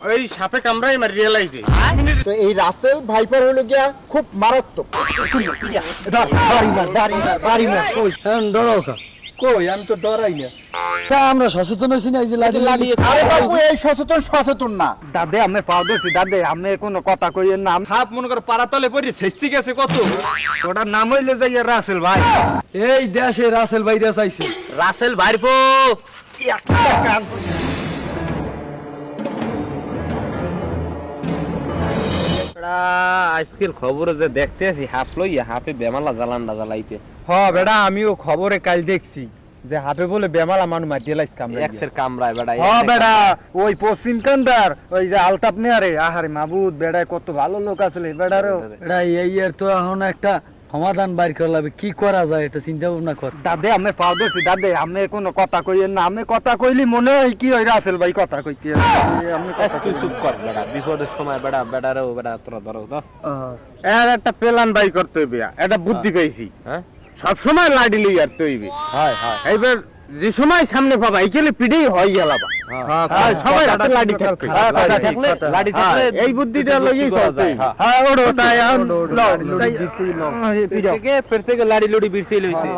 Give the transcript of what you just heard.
ওই সাপে কামড়াই মারি রিয়েলাইজে তো এই রাসেল ভাইপার হলো গিয়া খুব মারাত্মক। বাড়ি মার বাড়ি মার বাড়ি মার ওই ডরাও কা। কই? আমি তো ডরাই না। তা আমরা সচেতন হয়েছি না এই যে লাঠি লাঠি আরে বাবু এই সচেতন সচেতন না। দাদে আমি পাও দিছি দাদে আমি কোনো কথা কইয়ের নাম হাফ মনে করে পাড়াতলে পড়ি ছেঁচি গেছে কত। ওটার নাম হইলে যাই রাসেল ভাই। এই দেশে রাসেল ভাইরা চাইছে। রাসেল ভাইরপো আজকের খবরে যে দেখতে হাফ লইয়া হাফে বেমালা জ্বালান্ডা জ্বালাইতে। হ বেড়া আমিও খবরে কাল দেখছি যে হাফে বলে বেমালা মানু মাটি লাইস কামড়া এক্সের কামড়ায় বেড়া হ বেড়া ওই পশ্চিম কান্দার ওই যে আলতাপ নেয়ারে আহারে মাবুদ বেড়ায় কত ভালো লোক আসলে বেড়ারও। বেড়া এই তো এখন একটা সমাধান বাইর করা লাগবে। কি করা যায় এটা চিন্তা ভাবনা কর। দাদে আমি পাও দিছি দাদে আমি কোনো কথা কই না আমি কথা কইলি মনে হয় কি হয় আছে ভাই কথা কইতে আমি কথা তুই চুপ কর বেড়া বিপদের সময় বেড়া বেড়ারেও বেড়া তোরা ধরো তো এর একটা প্ল্যান বাই করতে হইবে এটা বুদ্ধি পেয়েছি হ্যাঁ? সব সময় লাডি লই আর তৈবে হয় হয়। এইবার যে সময় সামনে পাবা এইখানে পিঠেই হয় গেলাবা হ্যাঁ, সবাই হাতে লাডি থাকবে হ্যাঁ, থাকলে হ্যাঁ, এই বুদ্ধিটা হ্যাঁ। হ্যাঁ ওড়ো তাই এখন লও, লাডি লড়ি। হ্যাঁ। থেকে বিরছে লইছে